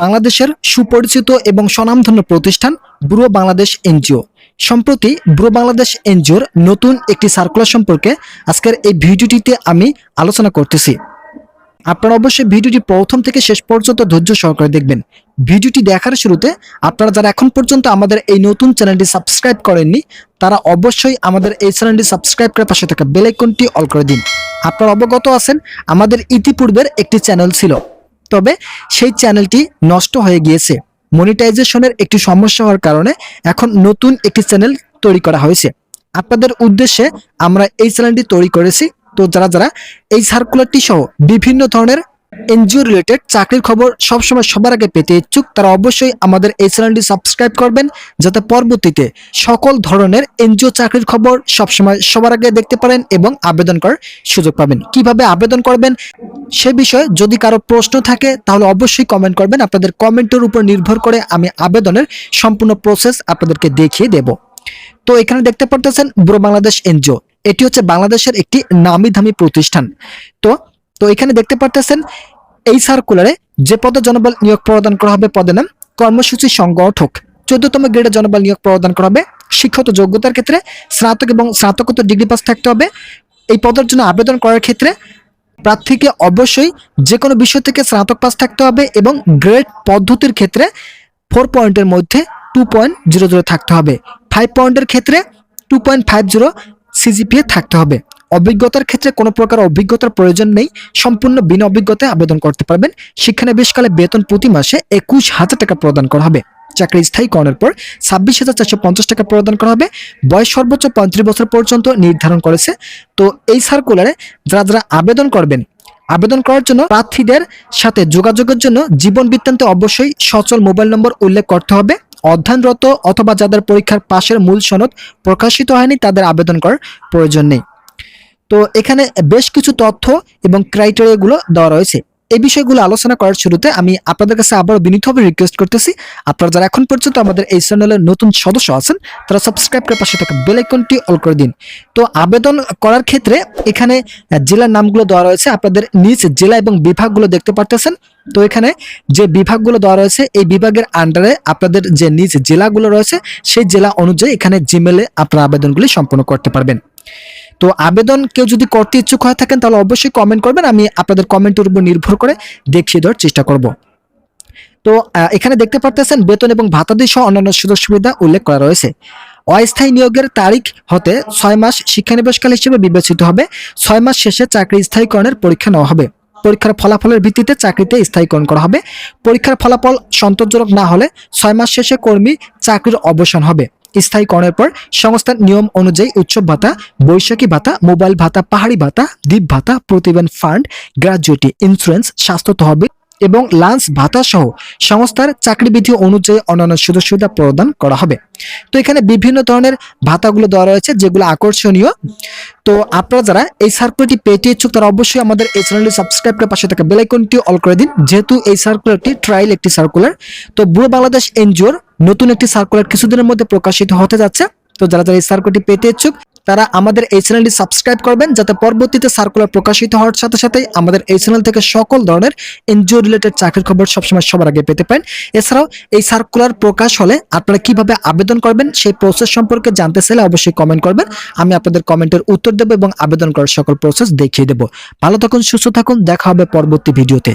বাংলাদেশের সুপরিচিত এবং স্বনামধন্য প্রতিষ্ঠান ব্যুরো বাংলাদেশ এনজিও। সম্প্রতি ব্যুরো বাংলাদেশ এনজিওর নতুন একটি সার্কুলার সম্পর্কে আজকের এই ভিডিওটিতে আমি আলোচনা করতেছি। আপনারা অবশ্যই ভিডিওটি প্রথম থেকে শেষ পর্যন্ত ধৈর্য সহকারে দেখবেন। ভিডিওটি দেখার শুরুতে আপনারা যারা এখন পর্যন্ত আমাদের এই নতুন চ্যানেলটি সাবস্ক্রাইব করেননি, তারা অবশ্যই আমাদের এই চ্যানেলটি সাবস্ক্রাইব করে পাশে থাকা বেল আইকনটি অল করে দিন। আপনারা অবগত আছেন, আমাদের ইতিপূর্বের একটি চ্যানেল ছিল। তবে সেই চ্যানেলটি নষ্ট হয়ে গিয়েছে। মনিটাইজেশনের একটি সমস্যা হওয়ার কারণে এখন নতুন একটি চ্যানেল তৈরি করা হয়েছে। আপনাদের উদ্দেশ্যে আমরা এই চ্যানেলটি তৈরি করেছি। তো যারা যারা এই সার্কুলারটি সহ বিভিন্ন ধরনের এনজিও রিলেটেড চাকরির খবর সবসময় সবার আগে পেতে ইচ্ছুক, তারা অবশ্যই আমাদের এই চ্যানেলটি সাবস্ক্রাইব করবেন, যাতে পরবর্তীতে সকল ধরনের এনজিও চাকরির খবর সবসময় সবার আগে দেখতে পারেন এবং আবেদন করার সুযোগ পাবেন। কীভাবে আবেদন করবেন সে বিষয়ে যদি কারও প্রশ্ন থাকে, তাহলে অবশ্যই কমেন্ট করবেন। আপনাদের কমেন্টের উপর নির্ভর করে আমি আবেদনের সম্পূর্ণ প্রসেস আপনাদেরকে দেখিয়ে দেব। তো এখানে দেখতে পারতেছেন ব্যুরো বাংলাদেশ এনজিও। এটি হচ্ছে বাংলাদেশের একটি নামি দামি প্রতিষ্ঠান। তো তো এখানে দেখতে পারতেছেন এই সার্কুলারে যে পদে জনবল নিয়োগ প্রদান করা হবে পদে নাম কর্মসূচি সংগঠক। চোদ্দতম গ্রেডে জনবল নিয়োগ প্রদান করা হবে শিক্ষত যোগ্যতার ক্ষেত্রে, স্নাতক এবং স্নাতকোত্তর ডিগ্রি পাস থাকতে হবে। এই পদের জন্য আবেদন করার ক্ষেত্রে প্রার্থীকে অবশ্যই যে কোনো বিষয় থেকে স্নাতক পাস থাকতে হবে এবং গ্রেড পদ্ধতির ক্ষেত্রে ফোর পয়েন্টের মধ্যে টু পয়েন্ট জিরো জিরো থাকতে হবে। ফাইভ পয়েন্টের ক্ষেত্রে two point five zero CGPA থাকতে হবে। অভিজ্ঞতার ক্ষেত্রে কোনো প্রকার অভিজ্ঞতার প্রয়োজন নেই। সম্পূর্ণ বিনা অভিজ্ঞতায় আবেদন করতে পারবেন। শিক্ষানবিশকালে বেতন প্রতি মাসে একুশ হাজার টাকা প্রদান করা হবে। চাকরি স্থায়ীকরণের পর ছাব্বিশ হাজার চারশো পঞ্চাশ টাকা প্রদান করা হবে। বয়স সর্বোচ্চ পঁয়ত্রিশ বছর পর্যন্ত নির্ধারণ করেছে। তো এই সার্কুলারে যারা যারা আবেদন করবেন, আবেদন করার জন্য প্রার্থীদের সাথে যোগাযোগের জন্য জীবন বৃত্তান্তে অবশ্যই সচল মোবাইল নম্বর উল্লেখ করতে হবে। অধ্যয়নরত অথবা যাদের পরীক্ষার পাশের মূল সনদ প্রকাশিত হয়নি তাদের আবেদন করার প্রয়োজন নেই। তো এখানে বেশ কিছু তথ্য এবং ক্রাইটেরিয়াগুলো দেওয়া রয়েছে। এই বিষয়গুলো আলোচনা করার শুরুতে আমি আপনাদের কাছে আবারও বিনীতভাবে রিকোয়েস্ট করতেছি। আপনারা যারা এখন পর্যন্ত আমাদের এই চ্যানেলের নতুন সদস্য আছেন, তারা সাবস্ক্রাইব করে পাশে থাকা বেল আইকনটি অল করে দিন। তো আবেদন করার ক্ষেত্রে এখানে জেলার নামগুলো দেওয়া রয়েছে। আপনাদের নিজ জেলা এবং বিভাগগুলো দেখতে পারতেছেন। তো এখানে যে বিভাগগুলো দেওয়া রয়েছে, এই বিভাগের আন্ডারে আপনাদের যে নিজ জেলাগুলো রয়েছে, সেই জেলা অনুযায়ী এখানে জিমেলে আপনারা আবেদনগুলি সম্পন্ন করতে পারবেন। তো আবেদন কেউ যদি করতে ইচ্ছুক হয়ে থাকেন, তাহলে অবশ্যই কমেন্ট করবেন। আমি আপনাদের কমেন্টের উপর নির্ভর করে দেখিয়ে দেওয়ার চেষ্টা করব। তো এখানে দেখতে পারতেছেন, বেতন এবং ভাতাদি সহ অন্যান্য সুযোগ সুবিধা উল্লেখ করা রয়েছে। অস্থায়ী নিয়োগের তারিখ হতে ছয় মাস শিক্ষানিবেশকাল হিসেবে বিবেচিত হবে। ছয় মাস শেষে চাকরি স্থায়ীকরণের পরীক্ষা নেওয়া হবে। পরীক্ষার ফলাফলের ভিত্তিতে চাকরিতে স্থায়ীকরণ করা হবে। পরীক্ষার ফলাফল সন্তোষজনক না হলে ছয় মাস শেষে কর্মী চাকরির অবসান হবে। স্থায়ীকরণের পর সংস্থার নিয়ম অনুযায়ী উৎসব ভাতা, বৈশাখী ভাতা, মোবাইল ভাতা, পাহাড়ি ভাতা, দ্বীপ ভাতা প্রতিবেদন ফান্ড গ্র্যাজুয়েটি ইন্স্যুরেন্স, স্বাস্থ্য তহবিল এবং লাঞ্চ ভাতা সহ সংস্থার চাকরিবিধি অনুযায়ী অন্যান্য সুযোগ সুবিধা প্রদান করা হবে। তো এখানে বিভিন্ন ধরনের ভাতাগুলো দেওয়া রয়েছে যেগুলো আকর্ষণীয়। তো আপনারা যারা এই সার্কুলারটি পেতে ইচ্ছুক, তারা অবশ্যই আমাদের এই চ্যানেলটি সাবস্ক্রাইব করে পাশে থাকা বেলাইকনটি অল করে দিন। যেহেতু এই সার্কুলারটি ট্রায়াল একটি সার্কুলার তো বুড়ো বাংলাদেশ এনজিওর নতুন একটি সার্কুলার কিছুদিনের মধ্যে প্রকাশিত হতে যাচ্ছে। তো যারা যারা এই সার্কুলারটি পেতে ইচ্ছুক, তারা আমাদের এই চ্যানেলটি সাবস্ক্রাইব করবেন, যাতে পরবর্তীতে সার্কুলার প্রকাশিত হওয়ার সাথে সাথে আমাদের এই চ্যানেল থেকে সকল ধরনের এনজিও রিলেটেড চাকরির খবর সবসময় সবার আগে পেতে পারেন। এছাড়াও এই সার্কুলার প্রকাশ হলে আপনারা কীভাবে আবেদন করবেন, সেই প্রসেস সম্পর্কে জানতে চাইলে অবশ্যই কমেন্ট করবেন। আমি আপনাদের কমেন্টের উত্তর দেবো এবং আবেদন করার সকল প্রসেস দেখিয়ে দেবো। ভালো থাকুন, সুস্থ থাকুন, দেখা হবে পরবর্তী ভিডিওতে